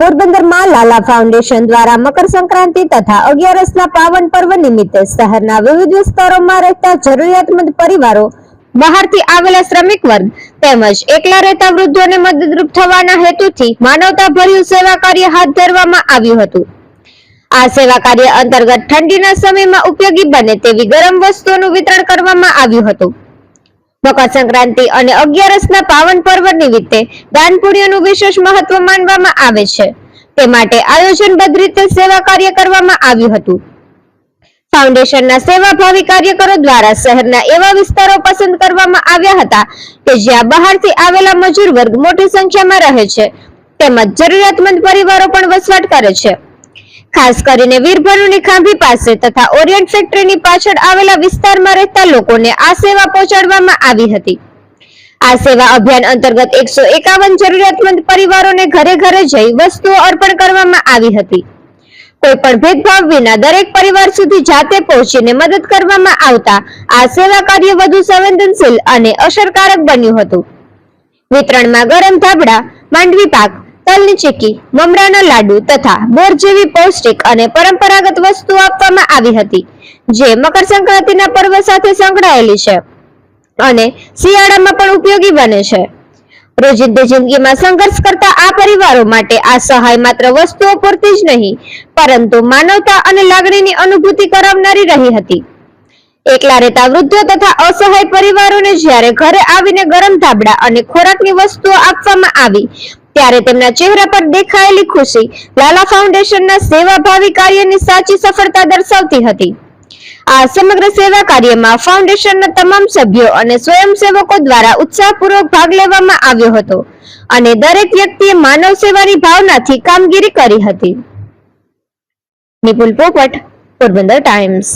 પોરબંદરમાં લાલા ફાઉન્ડેશન દ્વારા મકર સંક્રાંતિ તથા અગિયારસના પાવન પર્વ નિમિત્તે શહેરના વિવિધ વિસ્તારોમાં રહેતા જરૂરિયાતમંદ પરિવારો બહારથી આવેલા શ્રમિક વર્ગ તેમજ એકલા રહેતા વૃદ્ધોને મદદરૂપ થવાના હેતુથી માનવતાભર્યું સેવા કાર્ય હાથ ધરવામાં આવ્યું હતું. આ સેવા કાર્ય અંતર્ગત ઠંડીના સમયમાં ઉપયોગી બને તેવી ગરમ વસ્તુઓનું વિતરણ કરવામાં આવ્યું હતું. મકર સંક્રાંતિ અને અગિયારસના પાવન પર્વ નિમિત્તે દાન વિશેષ મહત્વ માનવામાં આવે છે. તે માટે આયોજનબદ્ધ રીતે સેવા કાર્ય કરવામાં આવ્યું હતું. ફાઉન્ડેશનના સેવાભાવી કાર્યકરો દ્વારા શહેરના એવા વિસ્તારો પસંદ કરવામાં આવ્યા હતા કે જ્યાં બહારથી આવેલા મજૂર વર્ગ મોટી સંખ્યામાં રહે છે. તેમજ જરૂરિયાતમંદ પરિવારો પણ વસવાટ કરે છે. ખાસ કરીને વીરભરૂની ખાંભી પાસે તથા ઓરિયન્ટ ફેક્ટરીની પાછળ આવેલા વિસ્તારમાં રહેતા લોકોને આ સેવા પહોંચાડવામાં આવી હતી. આ સેવા અભિયાન અંતર્ગત એકસો એકાવન જરૂરિયાતમંદ પરિવારોને ઘરે ઘરે જઈ વસ્તુઓ અર્પણ કરવામાં આવી હતી. કોઈ પણ ભેદભાવ વિના દરેક પરિવાર સુધી જાતે પહોંચીને મદદ કરવામાં આવતા આ સેવા કાર્ય વધુ સંવેદનશીલ અને અસરકારક બન્યું હતું. વિતરણમાં ગરમ ધાબળા, માંડવી પાક તલની ચીકી, મમરાના લાડુ તથા બોર જેવી પૌષ્ટિક અને પરંપરાગત વસ્તુઓ આપવામાં આવી હતી, જે મકર સંક્રાંતિના પર્વ સાથે સંકળાયેલી છે અને શિયાળામાં પણ ઉપયોગી બને છે. રોજિંદી જિંદગીમાં સંઘર્ષ કરતા આ પરિવારો માટે આ સહાય માત્ર વસ્તુઓ પૂરતી જ નહીં, પરંતુ માનવતા અને લાગણીની અનુભૂતિ કરાવનારી રહી હતી. એકલા રહેતા વૃદ્ધો તથા અસહાય પરિવારોને જ્યારે ઘરે આવીને ગરમ ધાબળા અને ખોરાકની વસ્તુઓ આપવામાં આવી ત્યારે તેમના ચહેરા પર દેખાયેલી ખુશી લાલા ફાઉન્ડેશનના સેવાભાવી કાર્યની સાચી સફળતા દર્શાવતી હતી. આ સમગ્ર સેવા કાર્યમાં ફાઉન્ડેશનના તમામ સભ્યો અને સ્વયંસેવકો દ્વારા ઉત્સાહપૂર્વક ભાગ લેવામાં આવ્યો હતો અને દરેક વ્યક્તિએ માનવ સેવાની ભાવનાથી કામગીરી કરી હતી. નિપુલ પોપટ, પોરબંદર ટાઈમ્સ.